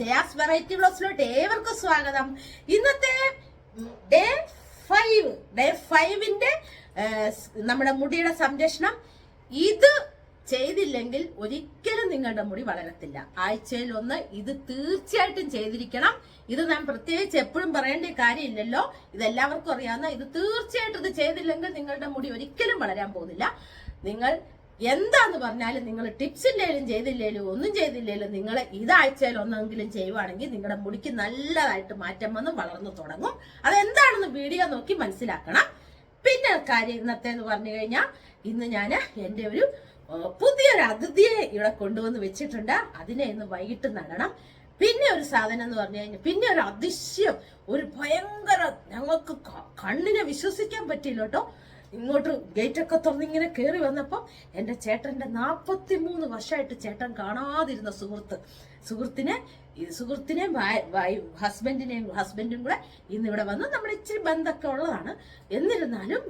Jaya's variety ബ്ലോഗ്സിലോട്ട് ഏവർക്കും സ്വാഗതം. ഇന്നത്തെ ഡേ ഫൈവ് ഡേ ഫൈവിന്റെ നമ്മുടെ മുടിയുടെ സംരക്ഷണം. ഇത് ചെയ്തില്ലെങ്കിൽ ഒരിക്കലും നിങ്ങളുടെ മുടി വളരത്തില്ല. ആഴ്ചയിൽ ഒന്ന് ഇത് തീർച്ചയായിട്ടും ചെയ്തിരിക്കണം. ഇത് ഞാൻ പ്രത്യേകിച്ച് എപ്പോഴും പറയേണ്ട കാര്യമില്ലല്ലോ. ഇത് എല്ലാവർക്കും അറിയാവുന്ന ഇത് തീർച്ചയായിട്ടും ഇത് ചെയ്തില്ലെങ്കിൽ നിങ്ങളുടെ മുടി ഒരിക്കലും വളരാൻ പോകുന്നില്ല. നിങ്ങൾ എന്താന്ന് പറഞ്ഞാലും നിങ്ങൾ ടിപ്സ് ഇല്ലേലും ചെയ്തില്ലേലും ഒന്നും ചെയ്തില്ലേലും നിങ്ങൾ ഇതാഴ്ചയിൽ ഒന്നെങ്കിലും ചെയ്യുവാണെങ്കിൽ നിങ്ങളുടെ മുടിക്ക് നല്ലതായിട്ട് മാറ്റം വന്ന് വളർന്നു തുടങ്ങും. അതെന്താണെന്ന് വീഡിയോ നോക്കി മനസ്സിലാക്കണം. പിന്നെ കാര്യം ഇന്നത്തെ എന്ന് പറഞ്ഞു കഴിഞ്ഞാൽ ഇന്ന് ഞാൻ എന്റെ ഒരു പുതിയൊരു അതിഥിയെ ഇവിടെ കൊണ്ടുവന്ന് വെച്ചിട്ടുണ്ട്. അതിനെ ഇന്ന് വൈകിട്ട് നടണം. പിന്നെ ഒരു സാധനം എന്ന് പറഞ്ഞു കഴിഞ്ഞാൽ പിന്നെ ഒരു അതിശയം ഒരു ഭയങ്കര ഞങ്ങൾക്ക് കണ്ണിനെ വിശ്വസിക്കാൻ പറ്റില്ല കേട്ടോ. ഇങ്ങോട്ട് ഗേറ്റ് ഒക്കെ തുറന്ന് ഇങ്ങനെ കയറി വന്നപ്പം എന്റെ ചേട്ടന്റെ നാൽപ്പത്തി മൂന്ന് വർഷമായിട്ട് ചേട്ടൻ കാണാതിരുന്ന സുഹൃത്ത്. സുഹൃത്തിനെ സുഹൃത്തിനെയും ഹസ്ബൻഡിനെയും ഹസ്ബൻഡും കൂടെ ഇന്ന് ഇവിടെ വന്ന് നമ്മൾ ഇച്ചിരി ബന്ധമൊക്കെ ഉള്ളതാണ്. എന്നിരുന്നാലും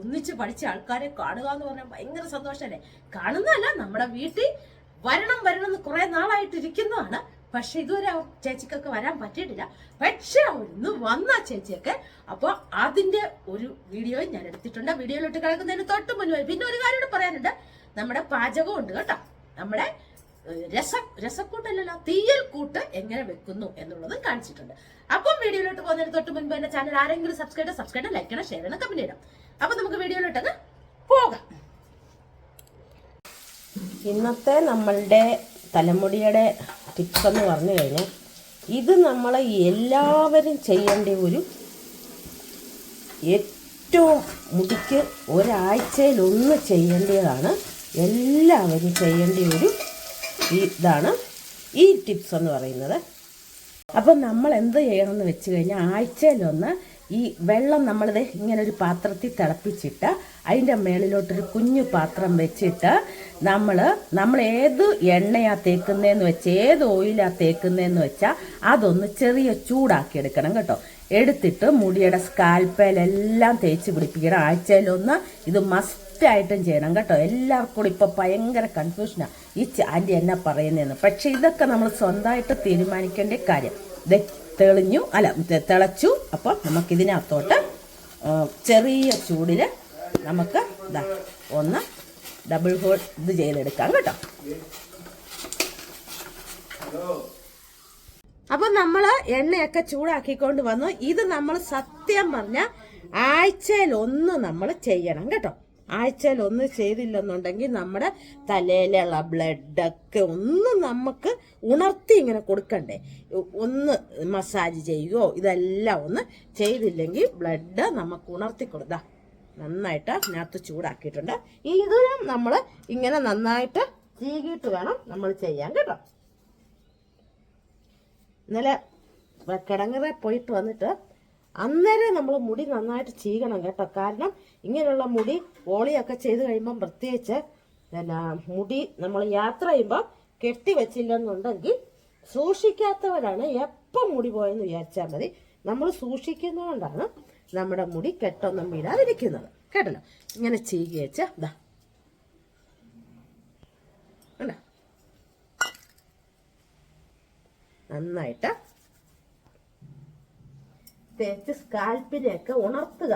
ഒന്നിച്ച് പഠിച്ച ആൾക്കാരെ കാണുക എന്ന് പറഞ്ഞാൽ ഭയങ്കര സന്തോഷമല്ലേ? കാണുന്നതല്ല നമ്മുടെ വീട്ടിൽ വരണം വരണം എന്ന് കുറെ നാളായിട്ട് ഇരിക്കുന്നതാണ്. പക്ഷെ ഇതുവരെ ചേച്ചിക്കൊക്കെ വരാൻ പറ്റിയിട്ടില്ല. പക്ഷെ ഇന്ന് വന്ന ചേച്ചിയൊക്കെ. അപ്പോൾ അതിന്റെ ഒരു വീഡിയോ ഞാൻ എടുത്തിട്ടുണ്ട്. വീഡിയോയിലോട്ട് കിടക്കുന്നതിന് തൊട്ട് മുന്നേ പിന്നെ ഒരു കാര്യം കൂടെ പറയാനുണ്ട്. നമ്മുടെ പാചകം ഉണ്ട് കേട്ടോ. നമ്മുടെ രസ രസക്കൂട്ടല്ലല്ലോ. തീയൽ കൂട്ട് എങ്ങനെ വെക്കുന്നു എന്നുള്ളത് കാണിച്ചിട്ടുണ്ട്. അപ്പം വീഡിയോയിലോട്ട് പോകുന്നതിന് തൊട്ട് മുൻപ് എന്റെ ചാനൽ ആരെങ്കിലും സബ്സ്ക്രൈബ് സബ്സ്ക്രൈബ് ലൈക്ക് ചെയ്യണം ഷെയർ ചെയ്യണം കമന്റ് ചെയ്യണം. അപ്പൊ നമുക്ക് വീഡിയോയിലോട്ടങ്ങ് പോകാം. ഇന്നത്തെ നമ്മളുടെ തലമുടിയുടെ ടിപ്സ് എന്ന് പറഞ്ഞു കഴിഞ്ഞാൽ ഇത് നമ്മൾ എല്ലാവരും ചെയ്യേണ്ട ഒരു ഏറ്റവും മുടിക്ക് ഒരാഴ്ചയിൽ ഒന്ന് ചെയ്യേണ്ടതാണ്. എല്ലാവരും ചെയ്യേണ്ട ഒരു ഇതാണ് ഈ ടിപ്സ് എന്ന് പറയുന്നത്. അപ്പം നമ്മൾ എന്ത് ചെയ്യണമെന്ന് വെച്ച് കഴിഞ്ഞാൽ ആഴ്ചയിലൊന്ന് ഈ വെള്ളം നമ്മളിത് ഇങ്ങനെ ഒരു പാത്രത്തിൽ തിളപ്പിച്ചിട്ട് അതിന്റെ മേളിലോട്ടൊരു കുഞ്ഞു പാത്രം വെച്ചിട്ട് നമ്മൾ നമ്മൾ ഏത് എണ്ണയാ തേക്കുന്നതെന്ന് വെച്ച് ഏത് ഓയിലാ തേക്കുന്നതെന്ന് വെച്ചാൽ അതൊന്ന് ചെറിയ ചൂടാക്കി എടുക്കണം കേട്ടോ. എടുത്തിട്ട് മുടിയുടെ സ്കാൽപ്പയിലെല്ലാം തേച്ച് പിടിപ്പിക്കണം. ആഴ്ചയിലൊന്ന് ഇത് മസ്റ്റ് മസ്റ്റായിട്ടും ചെയ്യണം കേട്ടോ. എല്ലാവർക്കും കൂടി ഇപ്പോൾ ഭയങ്കര കൺഫ്യൂഷനാണ് ഈ ആന്റി എന്നാ പറയുന്നതെന്ന് പക്ഷെ ഇതൊക്കെ നമ്മൾ സ്വന്തമായിട്ട് തീരുമാനിക്കേണ്ട കാര്യം. തെളിഞ്ഞു അല്ല തിളച്ചു. അപ്പോൾ നമുക്കിതിനകത്തോട്ട് ചെറിയ ചൂടിൽ നമുക്ക് ഒന്ന് ഡബിൾ ഹോൾ ഇത് ചെയ്തെടുക്കാം കേട്ടോ. അപ്പൊ നമ്മൾ എണ്ണയൊക്കെ ചൂടാക്കിക്കൊണ്ട് വന്നു. ഇത് നമ്മൾ സത്യം പറഞ്ഞ ആഴ്ചയിൽ ഒന്ന് നമ്മൾ ചെയ്യണം കേട്ടോ. ആഴ്ചയിൽ ഒന്ന് ചെയ്തില്ലെന്നുണ്ടെങ്കിൽ നമ്മുടെ തലയിലുള്ള ബ്ലഡൊക്കെ ഒന്ന് നമുക്ക് ഉണർത്തി ഇങ്ങനെ കൊടുക്കണ്ടേ. ഒന്ന് മസാജ് ചെയ്യുകയോ ഇതെല്ലാം ഒന്ന് ചെയ്തില്ലെങ്കിൽ ബ്ലഡ് നമുക്ക് ഉണർത്തി കൊടുത്താ നന്നായിട്ട് അതിനകത്ത് ചൂടാക്കിയിട്ടുണ്ട്. ഇതിനും നമ്മൾ ഇങ്ങനെ നന്നായിട്ട് ചീകിയിട്ട് വേണം നമ്മൾ ചെയ്യാൻ കേട്ടോ. ഇന്നലെ കിടങ്ങറെ പോയിട്ട് വന്നിട്ട് അന്നേരം നമ്മൾ മുടി നന്നായിട്ട് ചീകണം കേട്ടോ. കാരണം ഇങ്ങനെയുള്ള മുടി ഓളിയൊക്കെ ചെയ്ത് കഴിയുമ്പം പ്രത്യേകിച്ച് പിന്നെ മുടി നമ്മൾ യാത്ര ചെയ്യുമ്പോൾ കെട്ടി വെച്ചില്ലെന്നുണ്ടെങ്കിൽ സൂക്ഷിക്കാത്തവരാണ് എപ്പം മുടി പോയെന്ന് വിചാരിച്ചാൽ മതി. നമ്മൾ സൂക്ഷിക്കുന്നതുകൊണ്ടാണ് നമ്മുടെ മുടി കെട്ടൊന്നും വീഴാതിരിക്കുന്നത് കേട്ടല്ലോ? ഇങ്ങനെ ചീകി വെച്ച് ഇതാ നന്നായിട്ട് തേച്ച് സ്കാൽപ്പിനെയൊക്കെ ഉണർത്തുക.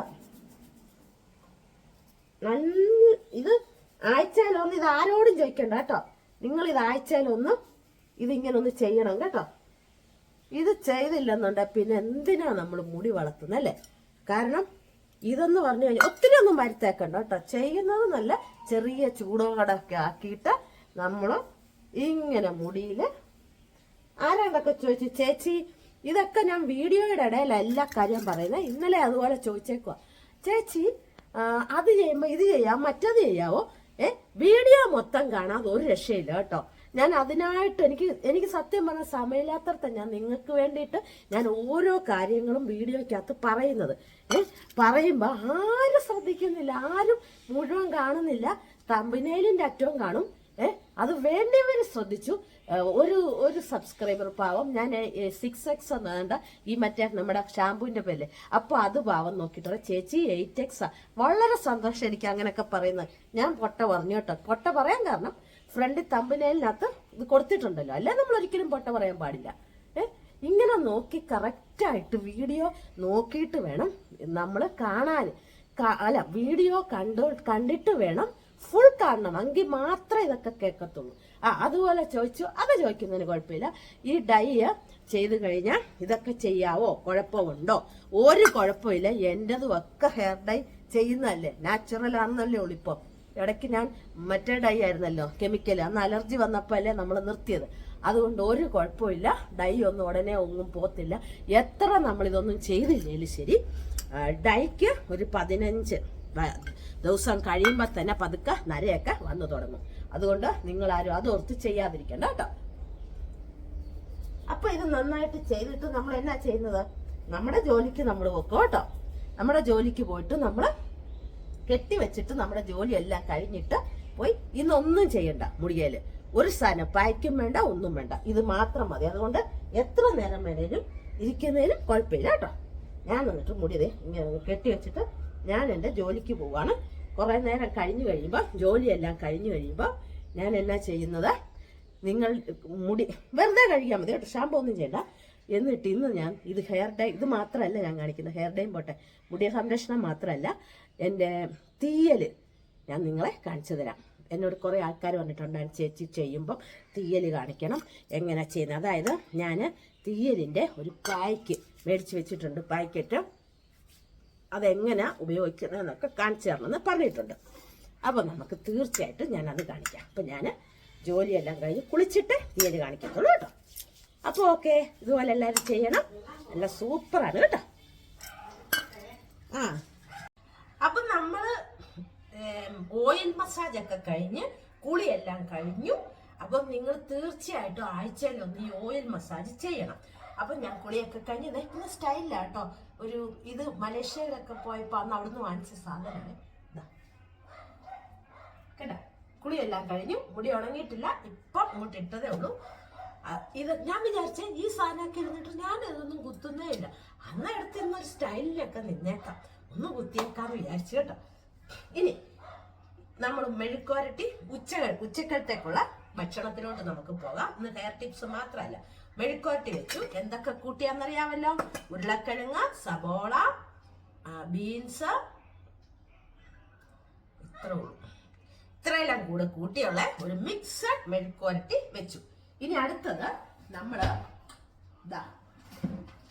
നല്ല ഇത് ആഴ്ചയിലൊന്ന് ഇത് ആരോടും ചോദിക്കണ്ട കേട്ടോ. നിങ്ങൾ ഇത് അയച്ചാലൊന്നും ഇതിങ്ങനെ ഒന്ന് ചെയ്യണം കേട്ടോ. ഇത് ചെയ്തില്ലെന്നുണ്ടെ പിന്നെ എന്തിനാ നമ്മൾ മുടി വളർത്തുന്നത് അല്ലേ? കാരണം ഇതെന്ന് പറഞ്ഞു കഴിഞ്ഞാൽ ഒത്തിരി ഒന്നും വരുത്തേക്കണ്ട കേട്ടോ. ചെയ്യുന്നത് നല്ല ചെറിയ ചൂടോടൊക്കെ ആക്കിയിട്ട് നമ്മൾ ഇങ്ങനെ മുടിയിൽ ആരാണ്ടൊക്കെ ചോദിച്ചു ചേച്ചി ഇതൊക്കെ ഞാൻ വീഡിയോയുടെ ഇടയിൽ എല്ലാ കാര്യം പറയുന്നത് ഇന്നലെ അതുപോലെ ചോദിച്ചേക്കുക ചേച്ചി അത് ചെയ്യുമ്പോൾ ഇത് ചെയ്യാം മറ്റത് ചെയ്യാവോ? ഏ വീഡിയോ മൊത്തം കാണാതെ ഒരു രക്ഷയില്ല കേട്ടോ. ഞാൻ അതിനായിട്ട് എനിക്ക് എനിക്ക് സത്യം പറഞ്ഞ സമയമില്ലാത്തടത്ത ഞാൻ നിങ്ങൾക്ക് വേണ്ടിയിട്ട് ഞാൻ ഓരോ കാര്യങ്ങളും വീഡിയോയ്ക്കകത്ത് പറയുന്നത്. പറയുമ്പോൾ ആരും ശ്രദ്ധിക്കുന്നില്ല ആരും മുഴുവൻ കാണുന്നില്ല തമ്പിനേലിന്റെ അറ്റവും കാണും. ഏഹ് അത് വേണ്ടിയവർ ശ്രദ്ധിച്ചു. ഒരു ഒരു സബ്സ്ക്രൈബർ പാവം ഞാൻ സിക്സ് എക്സ് വേണ്ട ഈ മറ്റേ നമ്മുടെ ഷാമ്പുവിന്റെ പേര് അപ്പോൾ അത് പാവം നോക്കിയിട്ട് ചേച്ചി എയ്റ്റ് എക്സ് വളരെ സന്തോഷം എനിക്ക് അങ്ങനെയൊക്കെ പറയുന്നത്. ഞാൻ പൊട്ട പറഞ്ഞു കേട്ടോ. പൊട്ട പറയാൻ കാരണം ഫ്രണ്ട് തമ്പനയിലിനകത്ത് ഇത് കൊടുത്തിട്ടുണ്ടല്ലോ. അല്ലെ നമ്മൾ ഒരിക്കലും പൊട്ട പറയാൻ പാടില്ല. ഏ? ഇങ്ങനെ നോക്കി കറക്റ്റായിട്ട് വീഡിയോ നോക്കിയിട്ട് വേണം നമ്മൾ കാണാൻ. അല്ല വീഡിയോ കണ്ടു കണ്ടിട്ട് വേണം ഫുൾ കാണണം. എങ്കിൽ മാത്രമേ ഇതൊക്കെ കേൾക്കത്തുള്ളൂ. ആ അതുപോലെ ചോദിച്ചു. അത് ചോദിക്കുന്നതിന് കുഴപ്പമില്ല. ഈ ഡൈ ചെയ്ത് കഴിഞ്ഞാൽ ഇതൊക്കെ ചെയ്യാവോ? കുഴപ്പമുണ്ടോ ഒരു കുഴപ്പമില്ല. എന്റെതും ഒക്കെ ഹെയർ ഡൈ ചെയ്യുന്നതല്ലേ? നാച്ചുറൽ ആണെന്നല്ലേ ഉള്ളൂ ഇപ്പോൾ ഇടയ്ക്ക് ഞാൻ മറ്റേ ഡൈ ആയിരുന്നല്ലോ കെമിക്കൽ അന്ന് അലർജി വന്നപ്പോൾ അല്ലേ നമ്മൾ നിർത്തിയത്. അതുകൊണ്ട് ഒരു കുഴപ്പമില്ല. ഡൈ ഒന്നും ഉടനെ ഒന്നും പോത്തില്ല എത്ര നമ്മൾ ഇതൊന്നും ചെയ്തില്ലേലും ശരി. ഡൈക്ക് ഒരു പതിനഞ്ച് ദിവസം കഴിയുമ്പോൾ തന്നെ പതുക്കെ നരയൊക്കെ വന്നു തുടങ്ങും. അതുകൊണ്ട് നിങ്ങൾ ആരും അത് ഓർത്ത് ചെയ്യാതിരിക്കണ്ട കേട്ടോ. അപ്പൊ ഇത് നന്നായിട്ട് ചെയ്തിട്ട് നമ്മൾ എന്നാ ചെയ്യുന്നത്? നമ്മുടെ ജോലിക്ക് നമ്മൾ വെക്കും കേട്ടോ. നമ്മുടെ ജോലിക്ക് പോയിട്ട് നമ്മൾ കെട്ടി വെച്ചിട്ട് നമ്മുടെ ജോലിയെല്ലാം കഴിഞ്ഞിട്ട് പോയി. ഇന്നൊന്നും ചെയ്യണ്ട മുടിയേൽ. ഒരു സാധനം പായ്ക്കും വേണ്ട ഒന്നും വേണ്ട. ഇത് മാത്രം മതി. അതുകൊണ്ട് എത്ര നേരം വേണേലും ഇരിക്കുന്നതിനും കുഴപ്പമില്ല കേട്ടോ. ഞാൻ എന്നിട്ട് മുടി ദേ ഇങ്ങനെ കെട്ടി വെച്ചിട്ട് ഞാൻ എന്റെ ജോലിക്ക് പോവാണ്. കുറേ നേരം കഴിഞ്ഞു കഴിയുമ്പോൾ ജോലിയെല്ലാം കഴിഞ്ഞു കഴിയുമ്പോൾ ഞാൻ എന്നാ ചെയ്യുന്നത്? നിങ്ങൾ മുടി വെറുതെ കഴിക്കാൻ മതി കേട്ടോ. ഷാമ്പു ഒന്നും ചെയ്യണ്ട. എന്നിട്ട് ഇന്ന് ഞാൻ ഇത് ഹെയർ ഡൈ ഇത് മാത്രമല്ല ഞാൻ കാണിക്കുന്നത്. ഹെയർ ഡൈയും പോട്ടെ. മുടിയ സംരക്ഷണം മാത്രമല്ല എന്റെ തീയൽ ഞാൻ നിങ്ങളെ കാണിച്ചു തരാം. എന്നോട് കുറേ ആൾക്കാർ പറഞ്ഞിട്ടുണ്ടായിരുന്നു ചേച്ചി ചെയ്യുമ്പം തീയൽ കാണിക്കണം. എങ്ങനെ ചെയ്യുന്നത്? അതായത് ഞാൻ തീയലിന്റെ ഒരു പായ്ക്ക് മേടിച്ച് വെച്ചിട്ടുണ്ട്. പായ്ക്കറ്റ് അതെങ്ങനെ ഉപയോഗിക്കുന്നതെന്നൊക്കെ കാണിച്ചു തരണമെന്ന് പറഞ്ഞിട്ടുണ്ട്. അപ്പോൾ നമുക്ക് തീർച്ചയായിട്ടും ഞാനത് കാണിക്കാം. അപ്പം ഞാൻ ജോലിയെല്ലാം കഴിഞ്ഞ് കുളിച്ചിട്ട് തീയൽ കാണിക്കത്തുള്ളൂ കേട്ടോ. അപ്പോൾ ഓക്കെ ഇതുപോലെ എല്ലാവരും ചെയ്യണം. എല്ലാം സൂപ്പറാണ് കേട്ടോ. ആ അപ്പം നമ്മൾ ഓയിൽ മസാജ് ഒക്കെ കഴിഞ്ഞ് കുളിയെല്ലാം കഴിഞ്ഞു. അപ്പം നിങ്ങൾ തീർച്ചയായിട്ടും ആഴ്ചയിൽ ഒന്ന് ഈ ഓയിൽ മസാജ് ചെയ്യണം. അപ്പം ഞാൻ കുളിയൊക്കെ കഴിഞ്ഞ് ഇന്ന് സ്റ്റൈലില്ല കേട്ടോ. ഒരു ഇത് മലേഷ്യയിലൊക്കെ പോയപ്പോൾ അന്ന് അവിടുന്ന് വാങ്ങിച്ച സാധനമാണ്. കേട്ടോ? കുളിയെല്ലാം കഴിഞ്ഞു. മുടി ഉണങ്ങിയിട്ടില്ല. ഇപ്പം അങ്ങോട്ട് ഇട്ടതേ ഉള്ളൂ. ഇത് ഞാൻ വിചാരിച്ചേ ഈ സാധനമൊക്കെ ഇരുന്നിട്ട് ഞാൻ ഇതൊന്നും കുത്തുന്നേ ഇല്ല. അന്ന് എടുത്തിരുന്ന ഒരു സ്റ്റൈലിലൊക്കെ നിന്നേക്കാം. ഒന്ന് കുത്തിയേക്കാന്ന് വിചാരിച്ചു കേട്ടോ. ഇനി നമ്മൾ മെഴുക്കുവരട്ടി ഉച്ച ഉച്ചക്കത്തേക്കുള്ള ഭക്ഷണത്തിലോട്ട് നമുക്ക് പോകാം. ഇന്ന് ഹെയർ ടിപ്സ് മാത്രമല്ല മെഴുക്കുവരട്ടി വെച്ചു. എന്തൊക്കെ കൂട്ടിയാന്നറിയാമല്ലോ? ഉരുളക്കിഴങ്ങ് സബോള ബീൻസ് ഇത്ര ഇത്രയെല്ലാം കൂടെ കൂട്ടിയുള്ള ഒരു മിക്സഡ് മെഴുക്കുവരട്ടി വെച്ചു. ഇനി അടുത്തത് നമ്മൾ ഇതാ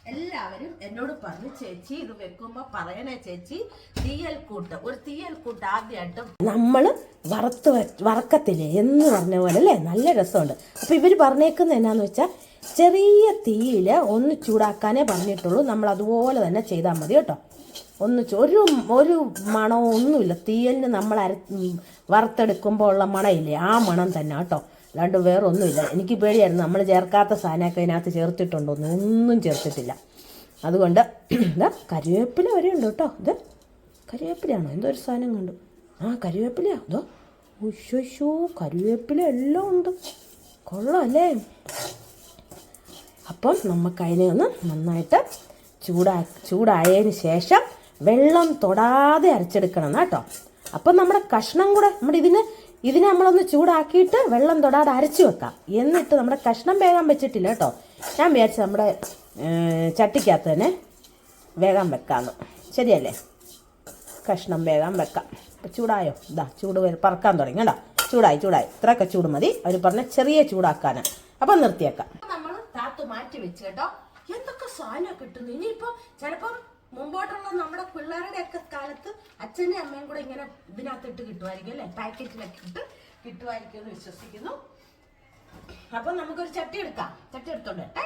എല്ലാവരും എന്നോട് പറഞ്ഞു ചേച്ചി ഇത് വെക്കുമ്പോ പറയണേ ചേച്ചി തീയൽ കൂട്ട് ഒരു തീയൽ കൂട്ട് ആദ്യമായിട്ടും നമ്മൾ വറുത്ത് വറക്കത്തില്ലേ എന്ന് പറഞ്ഞ പോലെ അല്ലേ? നല്ല രസമുണ്ട്. അപ്പൊ ഇവർ പറഞ്ഞേക്കുന്നത് എന്നാന്ന് വെച്ചാൽ ചെറിയ തീയിൽ ഒന്ന് ചൂടാക്കാനേ പറഞ്ഞിട്ടുള്ളൂ. നമ്മൾ അതുപോലെ തന്നെ ചെയ്താൽ മതി കേട്ടോ. ഒന്ന് ഒരു ഒരു മണമൊന്നുമില്ല. തീയലിന് നമ്മൾ അര വറുത്തെടുക്കുമ്പോൾ ഉള്ള മണമില്ലേ? ആ മണം തന്നെ കേട്ടോ. അല്ലാണ്ട് വേറൊന്നുമില്ല. എനിക്ക് പേടിയായിരുന്നു. നമ്മൾ ചേർക്കാത്ത സാധനമൊക്കെ അതിനകത്ത് ചേർത്തിട്ടുണ്ടോന്ന് ഒന്നും ചേർത്തിട്ടില്ല. അതുകൊണ്ട് ഇതാ കരിവേപ്പില വരെ ഉണ്ട് കേട്ടോ. ഇത് കരിവേപ്പിലയാണോ? എന്തോ ഒരു സാധനം കണ്ടു. ആ കരിവേപ്പിലയാ. അതോ ഉശോ കരിവേപ്പില എല്ലാം ഉണ്ട്. കൊള്ളാം അപ്പം നമുക്ക് അതിനെ ഒന്ന് നന്നായിട്ട് ചൂടാ ചൂടായതിന് ശേഷം വെള്ളം തൊടാതെ അരച്ചെടുക്കണം കേട്ടോ. അപ്പം നമ്മുടെ കഷ്ണം കൂടെ നമ്മുടെ ഇതിന് ഇതിനെ നമ്മളൊന്ന് ചൂടാക്കിയിട്ട് വെള്ളം തൊടാതെ അരച്ച് വെക്കാം. എന്നിട്ട് നമ്മുടെ കഷ്ണം വേഗം വെച്ചിട്ടില്ല കേട്ടോ. ഞാൻ വിചാരിച്ചു നമ്മുടെ ചട്ടിക്കകത്ത് തന്നെ വേഗം വെക്കാമെന്ന് ശരിയല്ലേ? കഷ്ണം വേഗം വെക്കാം. ഇപ്പം ചൂടായോ? ഇതാ ചൂട് പറക്കാൻ തുടങ്ങി കേട്ടോ. ചൂടായി ചൂടായി. ഇത്രയൊക്കെ ചൂട് മതി. അവർ പറഞ്ഞ ചെറിയ ചൂടാക്കാനാണ് അപ്പം നിർത്തിയേക്കാം. നമ്മൾ താത്ത് മാറ്റി വെച്ച് കേട്ടോ. എന്തൊക്കെ സാധനം കിട്ടുന്നു? ഇനിയിപ്പോ ചിലപ്പം മുമ്പോട്ടുള്ള നമ്മുടെ പിള്ളേരുടെ ഒക്കെ കാലത്ത് അച്ഛനും അമ്മയും കൂടെ ഇങ്ങനെ ഇതിനകത്ത് ഇട്ട് കിട്ടുമായിരിക്കും അല്ലേ? പാക്കറ്റിലൊക്കെ ഇട്ട് കിട്ടുമായിരിക്കും എന്ന് വിശ്വസിക്കുന്നു. അപ്പൊ നമുക്കൊരു ചട്ടി എടുക്കാം. ചട്ടി എടുത്തോണ്ട് നമ്മളെ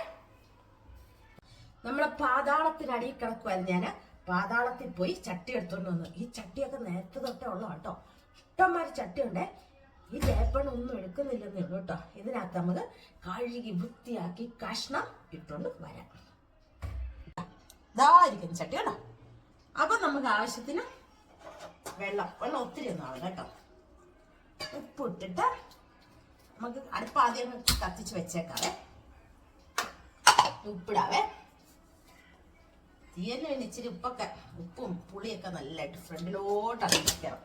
നമ്മളെ പാതാളത്തിനടിയിൽ കിടക്കുമായിരുന്നു ഞാൻ പാതാളത്തിൽ പോയി ചട്ടി എടുത്തോണ്ട് വന്നു. ഈ ചട്ടിയൊക്കെ നേരത്തെ തൊട്ടേ ഉള്ള കേട്ടോ. ചട്ടി ചട്ടിയുണ്ടേ. ഈ ജയപ്പണ ഒന്നും എടുക്കുന്നില്ലെന്നേ ഉള്ളൂ കേട്ടോ. ഇതിനകത്ത് നമുക്ക് കഴുകി വൃത്തിയാക്കി കഷ്ണം ഇട്ടുകൊണ്ട് വരാം. ഇതായിരിക്കും ചട്ടി കേട്ടോ. അപ്പൊ നമുക്ക് ആവശ്യത്തിന് വെള്ളം വെള്ളം ഒത്തിരി ഒന്നും ആവില്ല കേട്ടോ. ഉപ്പ് ഇട്ടിട്ട് നമുക്ക് അടുപ്പ് ആദ്യം ഒന്ന് കത്തിച്ച് വെച്ചേക്കാവേ. ഉപ്പിടാവേ. തീയലിന് ഇച്ചിരി ഉപ്പൊക്കെ ഉപ്പും പുളിയൊക്കെ നല്ലതായിട്ട് ഫ്രണ്ടിലോട്ട് അടയ്ക്കണം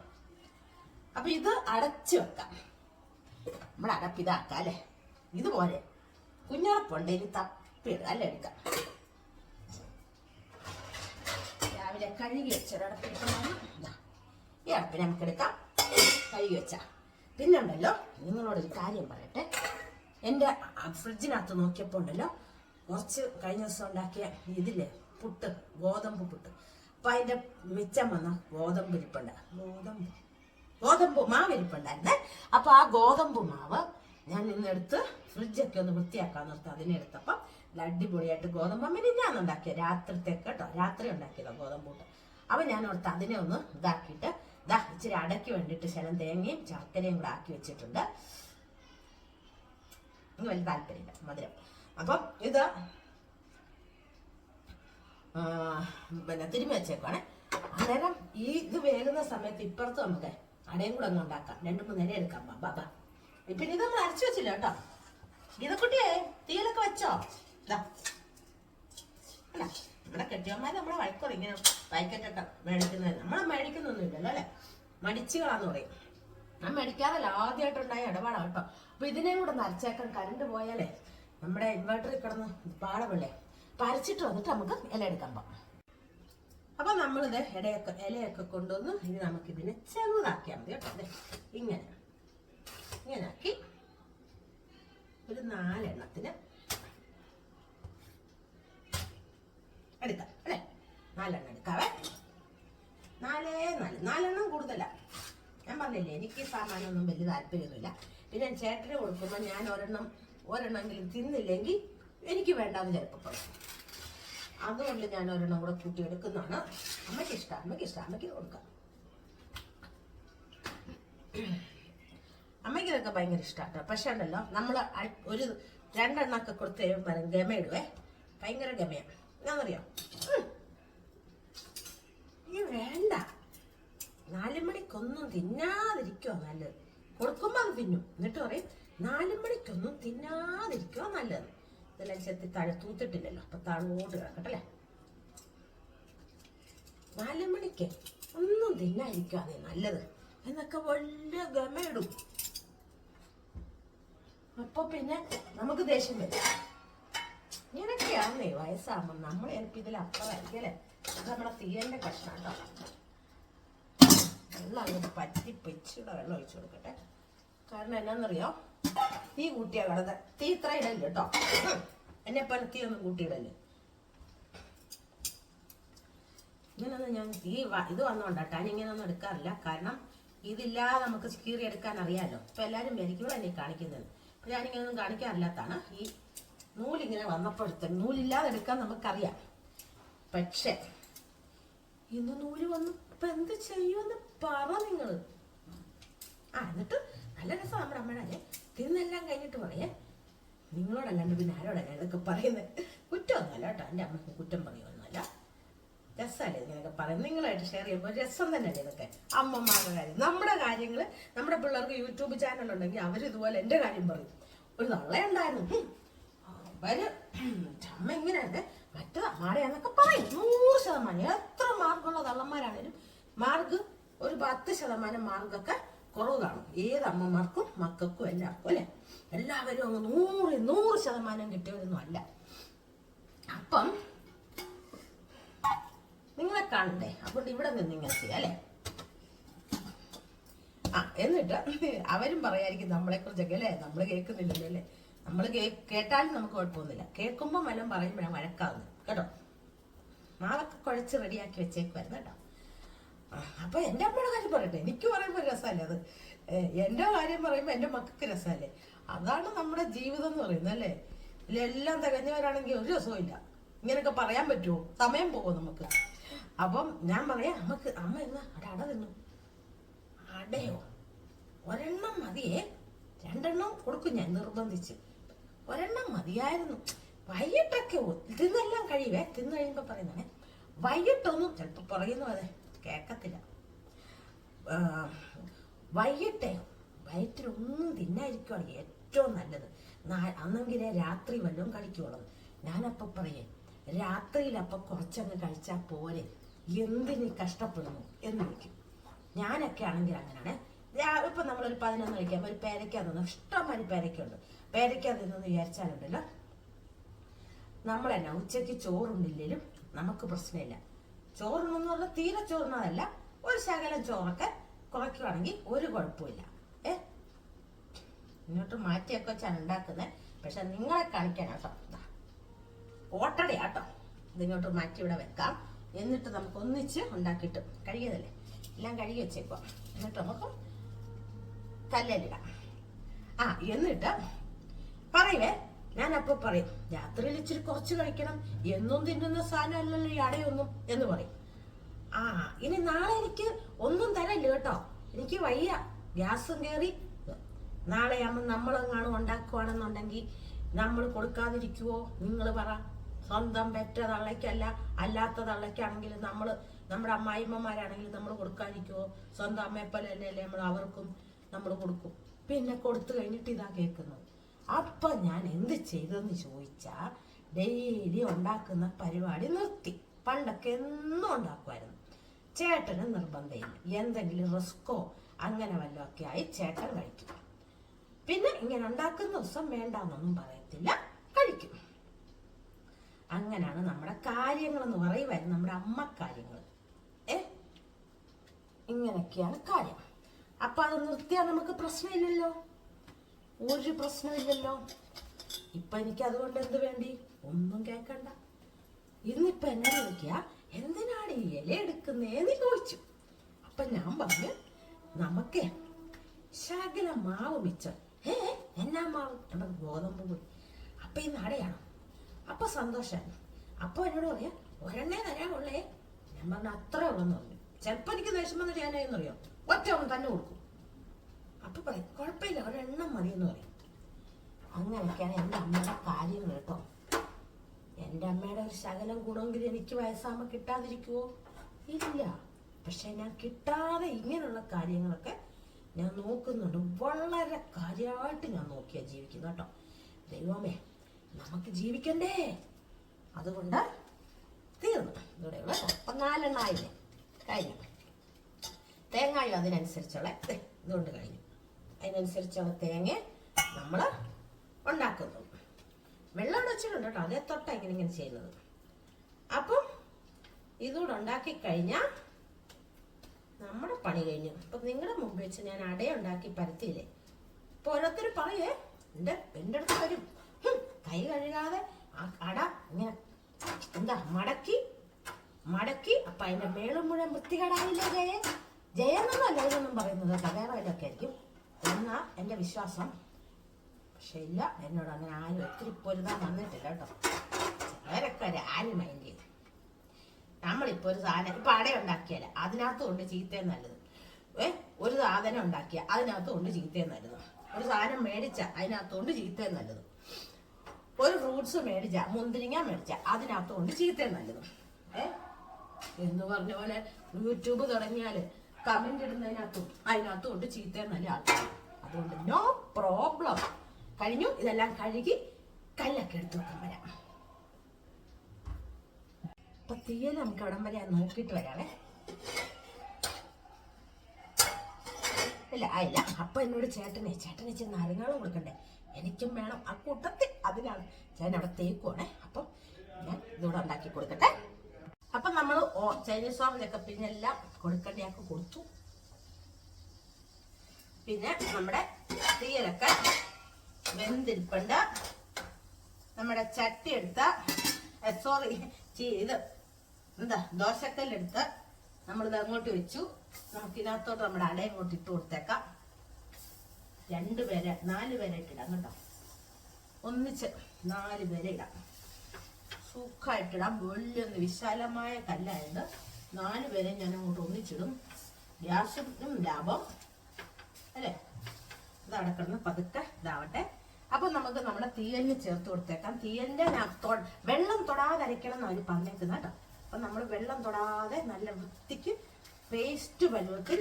അപ്പൊ ഇത് അടച്ചു വെക്കാം. നമ്മൾ അടപ്പിതാക്കാം അല്ലേ? ഇതുപോലെ കുഞ്ഞുറപ്പുണ്ടെങ്കിൽ തപ്പിയിടുക അല്ല എടുക്കാം. രാവിലെ കഴുകി വെച്ചൊരടപ്പിട്ട് ഈ നമുക്ക് എടുക്കാം. കഴുകി വെച്ച. പിന്നെ ഉണ്ടല്ലോ നിങ്ങളോടൊരു കാര്യം പറയട്ടെ. എന്റെ ഫ്രിഡ്ജിനകത്ത് നോക്കിയപ്പോൾ ഉണ്ടല്ലോ കുറച്ച് കഴിഞ്ഞ ദിവസം ഉണ്ടാക്കിയ ഇതില്ലേ പുട്ട് ഗോതമ്പ് പുട്ട്. അപ്പം അതിന്റെ മിച്ചം വന്ന ഗോതമ്പ് ഇരിപ്പുണ്ട്. ഗോതമ്പ്. ഗോതമ്പ് മാവ് ഇരിപ്പുണ്ടായിരുന്നേ. അപ്പോൾ ആ ഗോതമ്പ് മാവ് ഞാൻ ഇന്നെടുത്ത് ഫ്രിഡ്ജൊക്കെ ഒന്ന് വൃത്തിയാക്കാൻ നിർത്തി അതിനെടുത്തപ്പം നല്ല അടിപൊളിയായിട്ട് ഗോതമ്പ് ഞാൻ ഉണ്ടാക്കിയ രാത്രിത്തേക്ക് കേട്ടോ. രാത്രി ഉണ്ടാക്കിയതാ ഗോതമ്പ് കൂട്ട്. അപ്പം ഞാൻ ഓർത്ത് അതിനെ ഒന്ന് ഇതാക്കിയിട്ട് ഇതാ ഇച്ചിരി അടയ്ക്ക് വേണ്ടിയിട്ട് ശരം തേങ്ങയും ശർക്കരയും കൂടെ ആക്കി വെച്ചിട്ടുണ്ട്. വലിയ താല്പര്യമില്ല. മധുരം. അപ്പം ഇത് പിന്നെ തിരുമ്മി വെച്ചേക്കുവാണേ. അന്നേരം ഈ ഇത് വേകുന്ന സമയത്ത് ഇപ്പുറത്ത് നമുക്ക് അടയും കൂടെ ഒന്ന് ഉണ്ടാക്കാം. രണ്ടു മൂന്ന് നേരം എടുക്കാം. ബാ, ബാ ബാ. പിന്നെ ഇത് നമ്മൾ അരച്ചു വെച്ചില്ല കേട്ടോ. ഗീതക്കുട്ടിയെ തീയിലൊക്കെ വെച്ചോ? നമ്മുടെ കെട്ടിയന്മാർ നമ്മളെ വഴക്കുറ ഇങ്ങനെ പാക്കറ്റൊക്കെ മേടിക്കുന്നത്. നമ്മളെ മേടിക്കുന്നൊന്നുമില്ലല്ലോ അല്ലേ? മടിച്ചുകളാന്ന് പറയും. ഞാൻ മേടിക്കാറില്ല ആദ്യമായിട്ടുണ്ടായ ഇടപാടാണ് കേട്ടോ. അപ്പൊ ഇതിനെയും കൂടെ നരച്ചേക്കാൻ കരണ്ട് പോയാലേ നമ്മുടെ ഇൻവെർട്ടറിൽ കിടന്ന് പാടവല്ലേ പരച്ചിട്ട് വന്നിട്ട് നമുക്ക് ഇല എടുക്കാൻ പോകാം. അപ്പൊ നമ്മളിത് ഇടയൊക്കെ ഇലയൊക്കെ കൊണ്ടുവന്ന് ഇനി നമുക്ക് ഇതിനെ ചെറുതാക്കിയാൽ മതി കേട്ടോ. ഇങ്ങനെ ഇങ്ങനെ. ആക്കി ഒരു നാലെണ്ണത്തിന് എടുക്കാം അല്ലേ? നാലെണ്ണം എടുക്കാവേ നാലേ നാല്. നാലെണ്ണം കൂടുതല. ഞാൻ പറഞ്ഞില്ലേ എനിക്ക് സാമാനൊന്നും വലിയ താല്പര്യമൊന്നുമില്ല. പിന്നെ ഞാൻ ചേട്ടന് കൊടുക്കുമ്പോൾ ഞാൻ ഒരെണ്ണം ഒരെണ്ണമെങ്കിലും തിന്നില്ലെങ്കിൽ എനിക്ക് വേണ്ടാന്ന് ചിലപ്പോൾ പറയും. അതുകൊണ്ട് ഞാൻ ഒരെണ്ണം കൂടെ കൂട്ടി എടുക്കുന്നതാണ്. അമ്മയ്ക്ക് ഇഷ്ടം അമ്മയ്ക്ക് ഇഷ്ടം അമ്മയ്ക്ക് കൊടുക്കാം. അമ്മയ്ക്ക് ഇതൊക്കെ ഭയങ്കര ഇഷ്ടമാണ് പക്ഷെ ഉണ്ടല്ലോ നമ്മൾ ഒരു രണ്ടെണ്ണമൊക്കെ കൊടുത്ത് കഴിയുമ്പോൾ ഗമ ഇടുവേ. ഭയങ്കര ഗമയാണ് ഉം. ഈ വേണ്ട. നാല് മണിക്കൊന്നും തിന്നാതിരിക്കുക നല്ലത്. കൊടുക്കുമ്പോൾ അത് തിന്നും. എന്നിട്ട് പറയും നാല് മണിക്കൊന്നും തിന്നാതിരിക്കുക നല്ലത്. ഇതെല്ലാം ചെത്തി താഴെ തൂത്തിട്ടില്ലല്ലോ. അപ്പൊ താഴോട്ട് കിടക്കട്ടല്ലേ നാല് മണിക്ക് ഒന്നും തിന്നാതിരിക്കുക നല്ലത്. എന്നൊക്കെ വലിയ ഗമയിടും. അപ്പൊ പിന്നെ നമുക്ക് ദേഷ്യം വരും. ഇങ്ങനൊക്കെയാന്നേ വയസ്സാകുമ്പോൾ നമ്മൾ ചിലപ്പോൾ അല്ലേ? അത് നമ്മുടെ തീയലിന്റെ കഷ്ണം കേട്ടോ പറ്റി പെച്ചിയുടെ വെള്ളം ഒഴിച്ചു കൊടുക്കട്ടെ. കാരണം എന്നാന്നറിയോ? തീ കൂട്ടിയാ കിടന്ന്. തീ ഇത്ര ഇടല്ലേ കേട്ടോ എന്നെ പോലെ തീ ഒന്നും കൂട്ടിയിടല്ലേ ഇങ്ങനൊന്നും ഞാൻ തീ ഇത് വന്നോണ്ടാട്ടാ ഞാൻ ഇങ്ങനെയൊന്നും എടുക്കാറില്ല. കാരണം ഇതില്ലാതെ നമുക്ക് കീറി എടുക്കാൻ അറിയാലോ. ഇപ്പൊ എല്ലാരും എനിക്കൂടെ എന്നെ കാണിക്കുന്നത്. അപ്പൊ ഞാനിങ്ങനെയൊന്നും കാണിക്കാറില്ലാത്താണ് ഈ നൂലിങ്ങനെ വന്നപ്പോഴത്തെ നൂലില്ലാതെ എടുക്കാൻ നമുക്കറിയാം. പക്ഷെ ഇന്ന് നൂൽ വന്നു. ഇപ്പൊ എന്ത് ചെയ്യുമെന്ന് പറ നിങ്ങൾ ആ എന്നിട്ട് നല്ല രസം നമ്മുടെ അമ്മയുടെ തിന്നെല്ലാം കഴിഞ്ഞിട്ട് പറയേ. നിങ്ങളോടല്ലാണ്ട് പിന്നെ ആരോടല്ല ഇതൊക്കെ പറയുന്നത് കുറ്റമൊന്നുമല്ല കേട്ടോ. എന്റെ അമ്മയ്ക്ക് കുറ്റം പറയുമൊന്നുമല്ല രസമല്ലേ ഇങ്ങനെയൊക്കെ പറയുന്നത്? നിങ്ങളായിട്ട് ഷെയർ ചെയ്യുമ്പോൾ രസം തന്നെയല്ലേ ഇതൊക്കെ? അമ്മമാരുടെ കാര്യം. നമ്മുടെ കാര്യങ്ങൾ നമ്മുടെ പിള്ളേർക്ക് യൂട്യൂബ് ചാനൽ ഉണ്ടെങ്കിൽ അവർ ഇതുപോലെ എന്റെ കാര്യം പറയും. ഒരു തള്ളയുണ്ടായിരുന്നു. ഹും. അവർ അമ്മ ഇങ്ങനെയല്ലേ മറ്റേ അമ്മാടെയാന്നൊക്കെ പറയും. നൂറ് ശതമാനം. എത്ര മാർഗമുള്ള തള്ളന്മാരാണേലും മാർക്ക് ഒരു പത്ത് ശതമാനം മാർക്കൊക്കെ കുറവ് കാണും. ഏത് അമ്മമാർക്കും മക്കൾക്കും എല്ലാവർക്കും അല്ലെ? എല്ലാവരും അങ്ങ് നൂറ് നൂറ് ശതമാനം കിട്ടിയവരൊന്നും അല്ല. അപ്പം നിങ്ങളെ കാണണ്ടേ? അതുകൊണ്ട് ഇവിടെ നിന്ന് ഇങ്ങനെ ചെയ്യാം അല്ലേ? ആ എന്നിട്ട് അവരും പറയായിരിക്കും നമ്മളെ കുറിച്ചൊക്കെ അല്ലേ? നമ്മൾ കേൾക്കുന്നില്ലല്ലോ അല്ലേ? നമ്മൾ കേട്ടാലും നമുക്ക് കുഴപ്പമൊന്നുമില്ല. കേൾക്കുമ്പോൾ വല്ലതും പറയുമ്പോഴാണ് വഴക്കാവുന്നത്. കേട്ടോ? നാളൊക്കെ കുഴച്ച് റെഡിയാക്കി വെച്ചേക്കുമായിരുന്നു കേട്ടോ. അപ്പൊ എന്റെ അമ്മയുടെ കാര്യം പറയട്ടെ. എനിക്ക് പറയുമ്പോൾ രസമല്ലേ അത്? എന്റെ കാര്യം പറയുമ്പോൾ എന്റെ മക്കൾക്ക് രസമല്ലേ? അതാണ് നമ്മുടെ ജീവിതം എന്ന് പറയുന്നത് അല്ലേ? എല്ലാം തികഞ്ഞവരാണെങ്കിൽ ഒരു രസവും ഇല്ല ഇങ്ങനെയൊക്കെ പറയാൻ പറ്റുമോ? സമയം പോകും നമുക്ക്. അപ്പം ഞാൻ പറയാം അമ്മയ്ക്ക് അമ്മ എന്നാ? അട അട തിന്നു. അടയോ? ഒരെണ്ണം മതിയേ? രണ്ടെണ്ണം കൊടുക്കും ഞാൻ നിർബന്ധിച്ച്. ഒരെണ്ണം മതിയായിരുന്നു. വൈകിട്ടൊക്കെ തിന്നെല്ലാം കഴിയുവേ? തിന്നു കഴിയുമ്പോൾ പറയുന്നേ വൈകിട്ടൊന്നും ചിലപ്പോൾ പറയുന്നു അതെ. കേൾക്കത്തില്ല വൈകിട്ടേ വയറ്റിലൊന്നും തിന്നായിരിക്കുവാണ് ഏറ്റവും നല്ലത്. അന്നെങ്കിലേ രാത്രി വല്ലതും കഴിക്കുള്ളൂ ഞാനപ്പോൾ പറയേ രാത്രിയിലപ്പോൾ കുറച്ചങ്ങ് കഴിച്ചാൽ പോരെ. എന്തിനീ കഷ്ടപ്പെടുന്നു എന്ന് വിളിക്കും ഞാനൊക്കെ ആണെങ്കിൽ അങ്ങനെയാണ്. ഇപ്പൊ നമ്മളൊരു പതിനൊന്ന് കഴിക്കാം. ഒരു പേരയ്ക്ക തന്നു. ഇഷ്ടംമാതിരി പേരയ്ക്കുണ്ട് പേരയ്ക്ക തിന്നെന്ന് വിചാരിച്ചാലുണ്ടല്ലോ. നമ്മളെന്നാ ഉച്ചയ്ക്ക് ചോറുണ്ടില്ലെങ്കിലും നമുക്ക് പ്രശ്നമില്ല. ചോറുണ്ടെന്ന് പറഞ്ഞാൽ തീരെ ചോറുന്നതല്ല ഒരു ശകലം ചോറൊക്കെ കുറയ്ക്കുവാണെങ്കിൽ ഒരു കുഴപ്പമില്ല ഏ? ഇങ്ങോട്ട് മാറ്റിയൊക്കെ വെച്ചാണ് ഉണ്ടാക്കുന്നത്. പക്ഷെ നിങ്ങളെ കാണിക്കാനാട്ടോ ദാ. ഓട്ടടയാട്ടോ. ഇതിങ്ങോട്ട് മാറ്റി ഇവിടെ വെക്കാം. എന്നിട്ട് നമുക്ക് ഒന്നിച്ച് ഉണ്ടാക്കിയിട്ട് കഴിയതല്ലേ എല്ലാം കഴുകി വെച്ചേക്കാം എന്നിട്ട് നമുക്ക് കല്ലിലിടാം ആ എന്നിട്ട് പറയുവേ ഞാൻ അപ്പൊ പറയും രാത്രിയിൽ ഇച്ചിരി കുറച്ച് കഴിക്കണം. എന്നും തിന്നുന്ന സാധനമല്ലല്ലോ ഈ അടയൊന്നും എന്ന് പറയും. ആ ഇനി നാളെ എനിക്ക് ഒന്നും തരല്ല കേട്ടോ. എനിക്ക് വയ്യ. ഗ്യാസും കയറി. നാളെ ആകുമ്പോൾ നമ്മളെങ്ങാനും ഉണ്ടാക്കുവാണെന്നുണ്ടെങ്കിൽ നമ്മൾ കൊടുക്കാതിരിക്കുവോ? നിങ്ങൾ പറ. സ്വന്തം പെറ്റ തള്ളയ്ക്കല്ല അല്ലാത്ത തള്ളയ്ക്കാണെങ്കിൽ നമ്മൾ നമ്മുടെ അമ്മായിമ്മമാരാണെങ്കിൽ നമ്മൾ കൊടുക്കാതിരിക്കുവോ? സ്വന്തം അമ്മയെപ്പോലെ തന്നെയല്ലേ നമ്മൾ അവർക്കും നമ്മൾ കൊടുക്കും. പിന്നെ കൊടുത്തു കഴിഞ്ഞിട്ട് ഇതാ കേൾക്കുന്നത്. അപ്പൊ ഞാൻ എന്ത് ചെയ്തെന്ന് ചോദിച്ചാൽ ഡെയിലി ഉണ്ടാക്കുന്ന പരിപാടി നിർത്തി. പണ്ടൊക്കെ എന്നും ഉണ്ടാക്കുമായിരുന്നു ചേട്ടന് നിർബന്ധമില്ല എന്തെങ്കിലും റിസ്ക്കോ അങ്ങനെ വല്ലതും ഒക്കെ ആയി ചേട്ടൻ കഴിക്കും. പിന്നെ ഇങ്ങനെ ഉണ്ടാക്കുന്ന ദിവസം വേണ്ടാന്നൊന്നും പറയത്തില്ല കഴിക്കും. അങ്ങനെയാണ് നമ്മുടെ കാര്യങ്ങൾ എന്ന് പറയുമായിരുന്നു നമ്മുടെ അമ്മ കാര്യങ്ങൾ ഏ? ഇങ്ങനെയൊക്കെയാണ് കാര്യം. അപ്പൊ അത് നിർത്തിയാൽ നമുക്ക് പ്രശ്നമില്ലല്ലോ? ഒരു പ്രശ്നമില്ലല്ലോ. ഇപ്പൊ എനിക്ക് അതുകൊണ്ട് എന്ത് വേണ്ടി? ഒന്നും കേക്കണ്ട. ഇന്നിപ്പൊ എന്നെ ചോദിക്കുക എന്തിനാണ് ഈ ഇല എടുക്കുന്നേന്ന് ചോദിച്ചു. അപ്പൊ ഞാൻ പറഞ്ഞു നമുക്കേ ശകല മാവ് മിച്ചം. ഏ എന്നാ മാവ്? നമ്മുടെ ഗോതമ്പ് പോയി അപ്പൊ ഈ അടയാണോ അപ്പൊ സന്തോഷായി. അപ്പൊ എന്നോട് പറയാ ഒരെണ്ണേ തരാനുള്ളേ. ഞാൻ പറഞ്ഞു അത്രേ ഉള്ളെന്ന് പറഞ്ഞു. ചിലപ്പോ എനിക്ക് ദേഷ്യം വന്നിട്ട് എന്നറിയോ? ഒറ്റ ഒന്ന് തന്നെ കൊടുക്കും. അപ്പൊ പറയും കുഴപ്പമില്ല ഒരെണ്ണം മതി എന്ന് പറയും അങ്ങനെയൊക്കെയാണ് എന്റെ അമ്മയുടെ കാര്യങ്ങൾ കേട്ടോ. എന്റെ അമ്മയുടെ ഒരു ശകലം ഗുണമെങ്കിൽ എനിക്ക് വയസ്സാകുമ്പോൾ കിട്ടാതിരിക്കുവോ? ഇല്ല. പക്ഷെ ഞാൻ കിട്ടാതെ ഇങ്ങനെയുള്ള കാര്യങ്ങളൊക്കെ ഞാൻ നോക്കുന്നുണ്ട്. വളരെ കാര്യമായിട്ട് ഞാൻ നോക്കിയാ ജീവിക്കുന്നു കേട്ടോ. ദൈവമേ നമുക്ക് ജീവിക്കണ്ടേ? അതുകൊണ്ട് തീർന്നു. ഇവിടെയുള്ള അപ്പം നാലെണ്ണായില്ലേ കഴിഞ്ഞു. തേങ്ങായും അതിനനുസരിച്ചുള്ള ഇതുകൊണ്ട് കഴിഞ്ഞു. അതിനനുസരിച്ചുള്ള തേങ്ങ നമ്മൾ ഉണ്ടാക്കുന്നു. വെള്ളം വെച്ചിട്ടുണ്ട് കേട്ടോ. അതേ തൊട്ട ഇങ്ങനെ ഇങ്ങനെ ചെയ്യുന്നത്. അപ്പം ഇതുകൂടെ ഉണ്ടാക്കി കഴിഞ്ഞാൽ നമ്മുടെ പണി കഴിഞ്ഞു. അപ്പൊ നിങ്ങളുടെ മുമ്പ് വെച്ച് ഞാൻ അട ഉണ്ടാക്കി പരത്തിയില്ലേ? ഇപ്പൊ ഓരോരുത്തർ പറയേ എന്റെ എന്റെ അടുത്ത് വരും. കൈ കഴുകാതെ അട ഇങ്ങനെ എന്താ മടക്കി മടക്കി അപ്പൊ അതിന്റെ മേളും മുഴുവൻ വൃത്തികേടായില്ലേ ജയ? ജയെന്നല്ല ഇതൊന്നും പറയുന്നത്. കഥകളൊക്കെ ആയിരിക്കും. എന്നാ എന്റെ വിശ്വാസം? പക്ഷെ ഇല്ല എന്നോട് അങ്ങനെ ആരും ഒത്തിരി പൊരുതാൻ വന്നിട്ടില്ല കേട്ടോ. ചിലരൊക്കെ ആരും മൈൻഡ് ചെയ്തു നമ്മളിപ്പോ ഒരു സാധനം ഇപ്പൊ അട ഉണ്ടാക്കിയാൽ അതിനകത്ത് കൊണ്ട് ചീത്തയും നല്ലത്. ഏ ഒരു സാധനം ഉണ്ടാക്കിയ അതിനകത്ത് കൊണ്ട് ചീത്തയും നല്ലത്. ഒരു സാധനം മേടിച്ച അതിനകത്ത് കൊണ്ട് ചീത്തയും നല്ലത്. ഒരു ഫ്രൂട്ട്സ് മേടിച്ച മുന്തിരിങ്ങ മേടിച്ച അതിനകത്ത് കൊണ്ട് ചീത്തയും നല്ലത്. ഏ എന്ന് പറഞ്ഞ പോലെ യൂട്യൂബ് തുടങ്ങിയാൽ കമന്റ് ഇടുന്നതിനകത്തും അതിനകത്തും ഉണ്ട് ചീത്ത നല്ല ആൾക്കാർ അതുകൊണ്ട് നോ പ്രോബ്ലം കഴിഞ്ഞു. ഇതെല്ലാം കഴുകി കല്ലൊക്കെ എടുത്തു വെക്കാൻ വരാം. അപ്പൊ തീയൽ നമുക്ക് അവിടം വരെ നോക്കിയിട്ട് വരാവേ. ഇല്ല ആയില്ല. അപ്പൊ എന്നോട് ചേട്ടനെ ചേട്ടനെ ചെന്ന് നാരങ്ങളും കൊടുക്കണ്ടേ? എനിക്കും വേണം. ആ കൂട്ടത്തിൽ അതിനാണ് ചേട്ടൻ അവിടെ തേക്കുവാണേ. അപ്പം ഞാൻ ഇതോടെ ഉണ്ടാക്കി കൊടുക്കട്ടെ. അപ്പൊ നമ്മൾ ചൈനീസ് ഓവനൊക്കെ പിന്നെ എല്ലാം കൊടുക്കേണ്ടയൊക്കെ കൊടുത്തു. പിന്നെ നമ്മുടെ തീയലൊക്കെ വെന്തിരിപ്പുണ്ട്. നമ്മുടെ ചട്ടി എടുത്ത സോറി ഇത് എന്താ ദോശക്കല്ലെടുത്ത് നമ്മളിത് അങ്ങോട്ട് വെച്ചു. നമുക്ക് ഇതിനകത്തോട്ട് നമ്മുടെ അട ഇങ്ങോട്ട് ഇട്ട് കൊടുത്തേക്കാം. രണ്ട് പേരെ നാല് കേട്ടോ. ഒന്നിച്ച് നാല് പേരെ ഇടാം. സുഖമായിട്ടിടാം വലിയൊന്ന് വിശാലമായ കല്ലായത് നാല് പേരെ ഞാൻ അങ്ങോട്ട് ഒന്നിച്ചിടും. ഗ്യാസിനും ലാഭം. അല്ലേ? ഇത് അവിടെ കിടന്ന് പതുക്കെ ഇതാവട്ടെ. അപ്പൊ നമുക്ക് നമ്മുടെ തീയലിന് ചേർത്ത് കൊടുത്തേക്കാം. തീയലിന്റെ വെള്ളം തൊടാതെ അരയ്ക്കണം എന്ന് അവർ പറഞ്ഞേക്കുന്ന കേട്ടോ. അപ്പൊ നമ്മൾ വെള്ളം തൊടാതെ നല്ല വൃത്തിക്ക് പേസ്റ്റ് പരുവത്തിൽ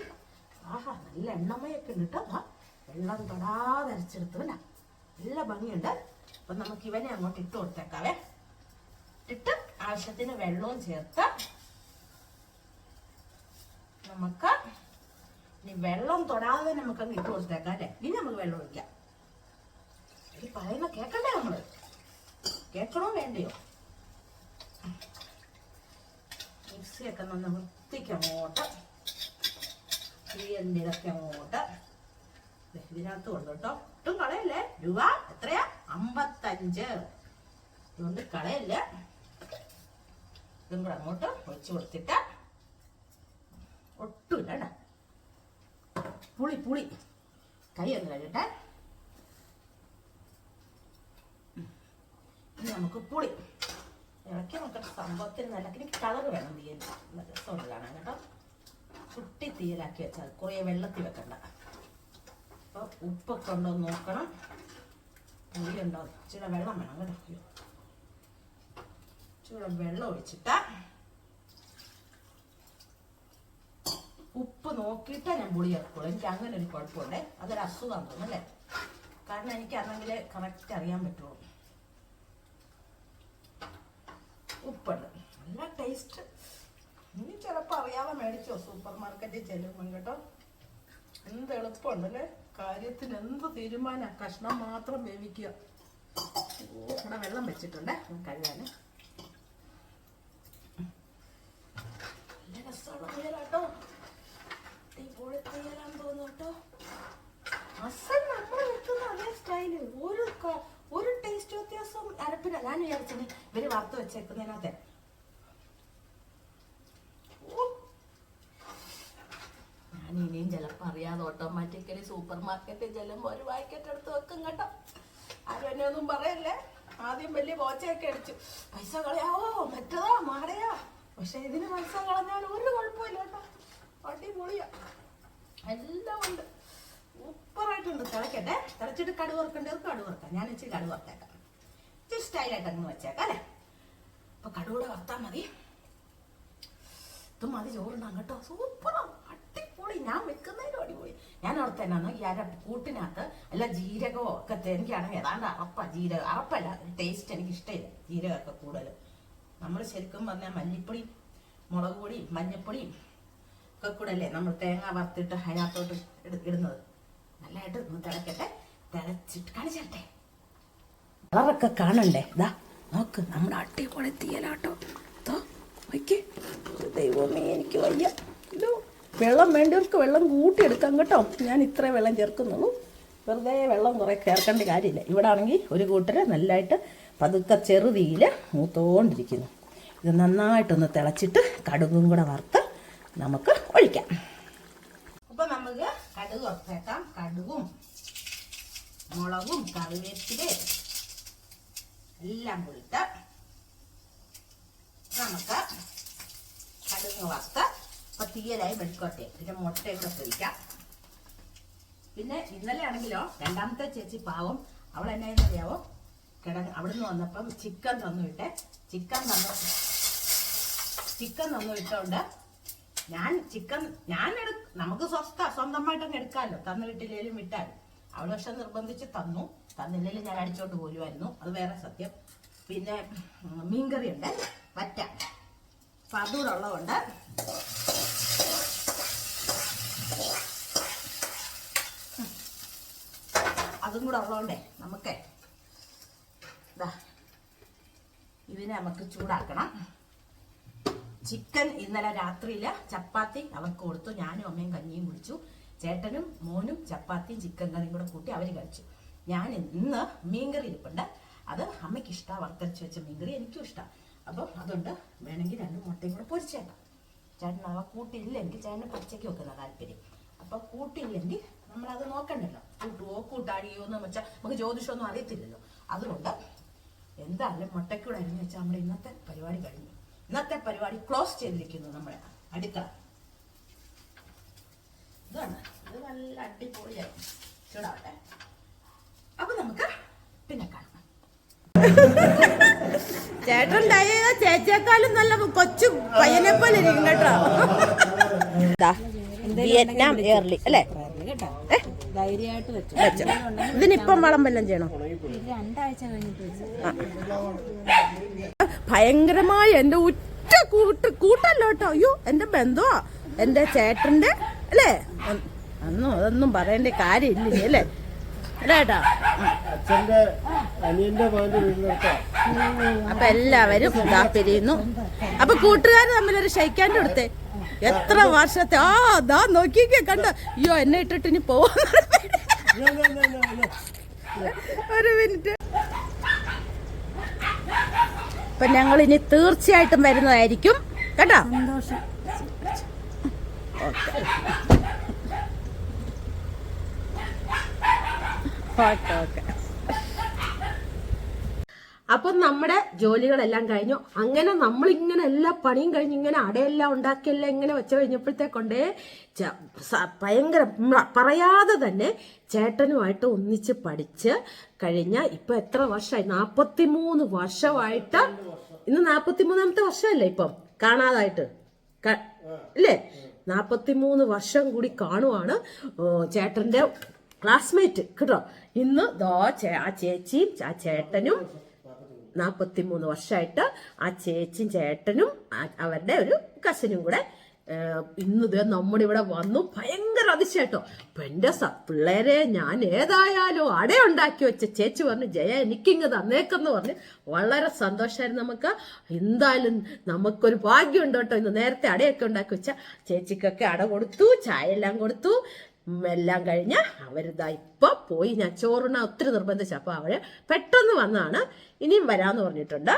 ആഹാ നല്ല എണ്ണമയൊക്കെ ഉണ്ട് കേട്ടോ. വെള്ളം തൊടാതെ അരച്ചെടുത്തു അല്ല നല്ല ഭംഗിയുണ്ട്. അപ്പൊ നമുക്ക് ഇവനെ അങ്ങോട്ട് ഇട്ട് കൊടുത്തേക്കാവേ. ഇട്ട് ആവശ്യത്തിന് വെള്ളവും ചേർത്ത് നമുക്ക് ഇനി വെള്ളം തൊടാതെ നമുക്ക് അങ്ങ് ഇട്ട് കൊടുത്തേക്കാം അല്ലേ? ഇനി നമുക്ക് വെള്ളം ഒഴിക്കാം. ഈ പറയുന്ന കേക്കണ്ടേ നമ്മൾ? കേക്കണോ വേണ്ടയോ? മിക്സിയൊക്കെ നന്ന് വൃത്തിക്ക് അങ്ങോട്ട്. തീയലിന്റെ അങ്ങോട്ട്. ഇതിനകത്ത് കൊണ്ടു കേട്ടോ. ഒട്ടും കളയല്ലേ? രൂപ എത്രയാ? അമ്പത്തഞ്ച്. ഇതുകൊണ്ട് കളയല്ല? ഇതും കൂടെ അങ്ങോട്ട് ഒഴിച്ചു കൊടുത്തിട്ട് ഒട്ടുമില്ല കേട്ടോ പുളി പുളി. കൈ ഒന്ന് കഴിയട്ടെ നമുക്ക് പുളി. ഇളക്കി നോക്കട്ടെ സംഭവത്തിന് നല്ല എനിക്ക് കളർ വേണം തീയൽ രസമുള്ളതാണ് കേട്ടോ. കുട്ടി തീയലാക്കി വെച്ചാൽ കുറേ വെള്ളത്തിൽ വെക്കണ്ട. അപ്പോൾ ഉപ്പൊക്കെ ഉണ്ടോ എന്ന് നോക്കണം. പുളി ഉണ്ടോ? ഇച്ചിരി വെള്ളം വേണം കേട്ടോ. ഇച്ചിരി വെള്ളം ഒഴിച്ചിട്ട് ഉപ്പ് നോക്കിയിട്ടേ ഞാൻ പുളി ചേർക്കുള്ളൂ എനിക്ക് അങ്ങനെ ഒരു കുഴപ്പമുണ്ടേ. അതൊരു അസുഖം തോന്നുന്നല്ലേ കാരണം എനിക്ക് അന്നെങ്കിൽ കറക്റ്റ് അറിയാൻ പറ്റുള്ളൂ. ഉപ്പുണ്ട്. നല്ല ടേസ്റ്റ് ഇനി ചിലപ്പോൾ അറിയാതെ മേടിച്ചോ. സൂപ്പർ മാർക്കറ്റിൽ ചെല്ലുമ്പോൾ കേട്ടോ. എന്ത് എളുപ്പമുണ്ടല്ലേ കാര്യത്തിന് എന്ത് തീരുമാനം? കഷ്ണം മാത്രം വേവിക്കുക. ഇവിടെ വെള്ളം വെച്ചിട്ടുണ്ടേ. കഴുകാന് നല്ല ഒരു ഒരു ടേസ്റ്റ് ഞാൻ ഇനിയും ചിലപ്പോൾ അറിയാതെ ഓട്ടോമാറ്റിക്കലി സൂപ്പർ മാർക്കറ്റിൽ ചെല്ലുമ്പോൾ ഒരു പാക്കറ്റ് എടുത്ത് വെക്കും കേട്ടോ. ആരും എന്നെ ഒന്നും പറയല്ലേ? ആദ്യം വലിയ പോച്ചയൊക്കെ അടിച്ചു. പൈസ കളയാവോ? മറ്റതാ മാടയാ പക്ഷെ ഇതിന് പൈസ കളഞ്ഞാൽ ഒരു കുഴപ്പമില്ല കേട്ടോ അടിപൊളിയാ. എല്ലാം ഉണ്ട്. സൂപ്പറായിട്ടുണ്ട്. തിളക്കട്ടെ. തിളച്ചിട്ട് കടു വറുക്കേണ്ടത് കടു വറുക്കാം. ഞാൻ ഇച്ചിരി കടു വറുത്തേക്കാം. ഇച്ചിരി സ്റ്റൈലായിട്ട് അങ്ങ് വെച്ചേക്കാം അല്ലേ? അപ്പൊ കടുകൂടെ വറുത്താൽ മതി. ഇതും മതി. ചോറുണ്ടാകും കേട്ടോ. സൂപ്പറാണ് അടിപൊളി. ഞാൻ വെക്കുന്നതിലും അടിപൊളി. ഞാൻ ഓർത്ത് തന്നെ ഈ അര കൂട്ടിനകത്ത് അല്ല ജീരകമോ ഒക്കെ എനിക്കാണെങ്കിൽ ഏതാണ്ട് അറപ്പ ജീരകം. അറപ്പല്ല ടേസ്റ്റ് എനിക്ക് ഇഷ്ടമില്ല ജീരകമൊക്കെ കൂടുതൽ നമ്മൾ ശരിക്കും പറഞ്ഞാൽ മല്ലിപ്പൊടി മുളക് പൊടി മഞ്ഞപ്പൊടി ഒക്കെ കൂടെ അല്ലേ നമ്മൾ തേങ്ങ വറുത്തിട്ട് അതിനകത്തോട്ട് ഇട- ഇടുന്നത്. നല്ലതായിട്ട് തിളക്കട്ടെ. തിളച്ചിട്ട് കാണിച്ചട്ടെ കളറൊക്കെ കാണണ്ടേ? ഇതാ നോക്ക് നമ്മുടെ അടിപൊളി തീയലാട്ടോ. ദൈവമേ എനിക്ക് വയ്യ. ഇതോ വെള്ളം വേണ്ടവർക്ക് വെള്ളം കൂട്ടിയെടുക്കാം കേട്ടോ. ഞാൻ ഇത്രേ വെള്ളം ചേർക്കുന്നുള്ളൂ. വെറുതെ വെള്ളം കുറേ ചേർക്കേണ്ട കാര്യമില്ല. ഇവിടെ ആണെങ്കിൽ ഒരു കൂട്ടർ നല്ലതായിട്ട് പതുക്കെ ചെറുതീയിൽ മൂത്തോണ്ടിരിക്കുന്നു. ഇത് നന്നായിട്ടൊന്ന് തിളച്ചിട്ട് കടുകും കൂടെ വറുത്ത് നമുക്ക് ഒഴിക്കാം. അപ്പം നമുക്ക് കടുക് വറുത്തേക്കാം കടുകും മുളകും കറിവേപ്പിലയും എല്ലാം പൊളിത്ത് നമുക്ക് കടുക് വറുത്ത് ഇപ്പം തീയലായി വെളിക്കോട്ടെ പിന്നെ മുട്ടയും കൂടെ പൊരിക്കാം. പിന്നെ ഇന്നലെ ആണെങ്കിലോ രണ്ടാമത്തെ ചേച്ചി പാവം. അവൾ എന്നാ അറിയാവോ കിടന്ന് അവിടുന്ന് വന്നപ്പം ചിക്കൻ തന്നു വിട്ടെ ചിക്കൻ തന്നു ചിക്കൻ തന്നു വിട്ടോണ്ട് ഞാൻ ചിക്കൻ ഞാൻ എടു നമുക്ക് സ്വസ്ഥ സ്വന്തമായിട്ടങ്ങ് എടുക്കാമല്ലോ തന്നു വിട്ടില്ലേലും വിട്ടാൽ. അവൾ പക്ഷെ നിർബന്ധിച്ച് തന്നു. തന്നില്ലെങ്കിലും ഞാൻ അടിച്ചോണ്ട് പോലുമായിരുന്നു അത് വേറെ സത്യം. പിന്നെ മീൻകറി ഉണ്ട് പറ്റ അപ്പൊ അതും കൂടെ ഉള്ളതുകൊണ്ടേ നമുക്കേ ഇതിനെ നമുക്ക് ചൂടാക്കണം. ചിക്കൻ ഇന്നലെ രാത്രിയില ചപ്പാത്തി അവർക്ക് കൊടുത്തു. ഞാനും അമ്മയും കഞ്ഞിയും കുടിച്ചു. ചേട്ടനും മോനും ചപ്പാത്തിയും ചിക്കൻ കറിയും കൂടെ കൂട്ടി അവർ കഴിച്ചു. ഞാൻ ഇന്ന് മീൻകറി ഇരിപ്പുണ്ട്. അത് അമ്മയ്ക്ക് ഇഷ്ടമാണ് വറുത്തരച്ച് വെച്ച മീൻകറി എനിക്കും ഇഷ്ടമാണ് അപ്പം അതുകൊണ്ട് വേണമെങ്കിൽ രണ്ട് മുട്ടയും കൂടെ പൊരിച്ചേക്കാം. ചേട്ടൻ അവ കൂട്ടിയില്ലെങ്കിൽ ചേട്ടന് പച്ചയ്ക്ക് വെക്കുന്ന താല്പര്യം. അപ്പൊ കൂട്ടിയില്ലെങ്കിൽ നമ്മളത് നോക്കണ്ടല്ലോ. കൂട്ടുവോ കൂട്ടാടിയോ എന്ന് വെച്ചാൽ നമുക്ക് ജ്യോതിഷമൊന്നും അറിയത്തില്ലല്ലോ. അതുകൊണ്ട് എന്തായാലും മുട്ടയ്ക്കൂടെ അരിഞ്ഞു വെച്ചാൽ നമ്മുടെ ഇന്നത്തെ പരിപാടി കഴിഞ്ഞു. ഇന്നത്തെ പരിപാടി ക്ലോസ് ചെയ്തിരിക്കുന്നു നമ്മുടെ അടുക്കള ഇതാണ്. ഇത് നല്ല അടിപൊളിയായി. ചൂടാവട്ടെ. അപ്പൊ നമുക്ക് പിന്നെ കാണാം. ചേട്ടൻ ചേച്ചേക്കാളും നല്ല കൊച്ചു പയ്യനെ പോലെ ഇരിക്കും കേട്ടോ വിയറ്റ്നാം എയർലി അല്ലേ? ഏ? ധൈര്യമായിട്ട് വെച്ചു. ഇതിനിപ്പം വളം വല്ലതും ചെയ്യണോ? രണ്ടാഴ്ച കഴിഞ്ഞിട്ട് ഭയങ്കരമായ എന്റെ ഉറ്റ കൂട്ട് കൂട്ടല്ലോ കേട്ടോ. അയ്യോ എന്റെ ബന്ധുവാ. എന്റെ ചേട്ടന്റെ അല്ലേ? അന്നും അതൊന്നും പറയേണ്ട കാര്യമില്ല അല്ലേ? അല്ലേട്ടാ അപ്പൊ എല്ലാവരും പിരിയുന്നു. അപ്പൊ കൂട്ടുകാർ തമ്മിലൊരു ഷെയ്ക്കാന്റെ കൊടുത്തേ. എത്ര വർഷത്തെ? ആ ദാ നോക്കിക്കേ കണ്ട? അയ്യോ എന്നെ ഇട്ടിട്ട് ഇനി പോവാ ഒരു മിനിറ്റ്. അപ്പൊ ഞങ്ങൾ ഇനി തീർച്ചയായിട്ടും വരുന്നതായിരിക്കും. കേട്ടോ സന്തോഷം. Okay okay. അപ്പം നമ്മുടെ ജോലികളെല്ലാം കഴിഞ്ഞു. അങ്ങനെ നമ്മൾ ഇങ്ങനെ എല്ലാ പണിയും കഴിഞ്ഞ് ഇങ്ങനെ അടയെല്ലാം ഉണ്ടാക്കിയെല്ലാം ഇങ്ങനെ വെച്ച് കഴിഞ്ഞപ്പോഴത്തേക്കൊണ്ടേ ഭയങ്കര പറയാതെ തന്നെ ചേട്ടനുമായിട്ട് ഒന്നിച്ച് പഠിച്ച് കഴിഞ്ഞ ഇപ്പൊ എത്ര വർഷമായി നാപ്പത്തി മൂന്ന് വർഷമായിട്ട് ഇന്ന് നാപ്പത്തി മൂന്നാമത്തെ വർഷമല്ലേ ഇപ്പം? കാണാതായിട്ട്. അല്ലേ ഇല്ലേ? നാപ്പത്തി മൂന്ന് വർഷം കൂടി കാണുവാണ് ചേട്ടന്റെ ക്ലാസ്മേറ്റ് കേട്ടോ? ഇന്ന് ദോ ആ ചേച്ചിയും ആ ചേട്ടനും നാൽപ്പത്തി മൂന്ന് വർഷമായിട്ട് ആ ചേച്ചിയും ചേട്ടനും അവരുടെ ഒരു കസിനും കൂടെ ഇന്ന് ഇതേ നമ്മുടെ ഇവിടെ വന്നു ഭയങ്കര അതിശയട്ടോ എന്റെ പിള്ളേരെ ഞാൻ ഏതായാലും അട ഉണ്ടാക്കി വെച്ച ചേച്ചി പറഞ്ഞു ജയ എനിക്കിങ്ങ് തന്നേക്കെന്ന് പറഞ്ഞ് വളരെ സന്തോഷമായിരുന്നു നമുക്ക്. എന്തായാലും നമുക്കൊരു ഭാഗ്യം കേട്ടോ ഇന്ന് നേരത്തെ അടയൊക്കെ ഉണ്ടാക്കി വെച്ച. ചേച്ചിക്കൊക്കെ അട കൊടുത്തു ചായ എല്ലാം കൊടുത്തു. എല്ലാം കഴിഞ്ഞ് അവരിതാ ഇപ്പൊ പോയി. ഞാൻ ചോറിന ഒത്തിരി നിർബന്ധിച്ചു അപ്പൊ അവർ പെട്ടെന്ന് വന്നാണ്. ഇനിയും വരാന്ന് പറഞ്ഞിട്ടുണ്ട്.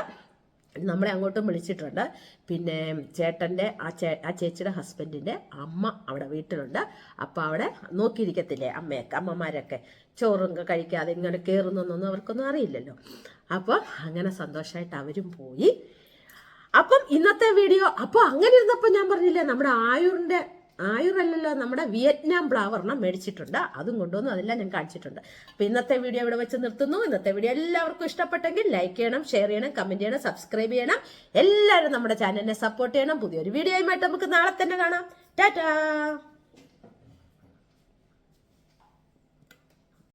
നമ്മളെ അങ്ങോട്ടും വിളിച്ചിട്ടുണ്ട്. പിന്നെ ചേട്ടന്റെ ആ ചേ ആ ചേച്ചിയുടെ ഹസ്ബൻഡിന്റെ അമ്മ അവിടെ വീട്ടിലുണ്ട്. അപ്പോൾ അവിടെ നോക്കിയിരിക്കത്തില്ലേ അമ്മയൊക്കെ അമ്മമാരൊക്കെ? ചോറും കഴിക്കാതെ ഇങ്ങനെ കയറുന്നൊന്നും അവർക്കൊന്നും അറിയില്ലല്ലോ. അപ്പോൾ അങ്ങനെ സന്തോഷമായിട്ട് അവരും പോയി. അപ്പം ഇന്നത്തെ വീഡിയോ അപ്പോൾ അങ്ങനെ ഇരുന്നപ്പോൾ ഞാൻ പറഞ്ഞില്ലേ നമ്മുടെ ആയൂറിന്റെ ആയുറല്ലല്ലോ. നമ്മുടെ വിയറ്റ്നാം ബ്ലാവറിനെ മേടിച്ചിട്ടുണ്ട്. അതും കൊണ്ടുവന്നു അതെല്ലാം ഞാൻ കാണിച്ചിട്ടുണ്ട്. അപ്പൊ ഇന്നത്തെ വീഡിയോ ഇവിടെ വെച്ച് നിർത്തുന്നു. ഇന്നത്തെ വീഡിയോ എല്ലാവർക്കും ഇഷ്ടപ്പെട്ടെങ്കിൽ ലൈക്ക് ചെയ്യണം ഷെയർ ചെയ്യണം കമന്റ് ചെയ്യണം സബ്സ്ക്രൈബ് ചെയ്യണം. എല്ലാവരും നമ്മുടെ ചാനലിനെ സപ്പോർട്ട് ചെയ്യണം. പുതിയൊരു വീഡിയോയുമായിട്ട് നമുക്ക് നാളെ തന്നെ കാണാം. ടാറ്റാ!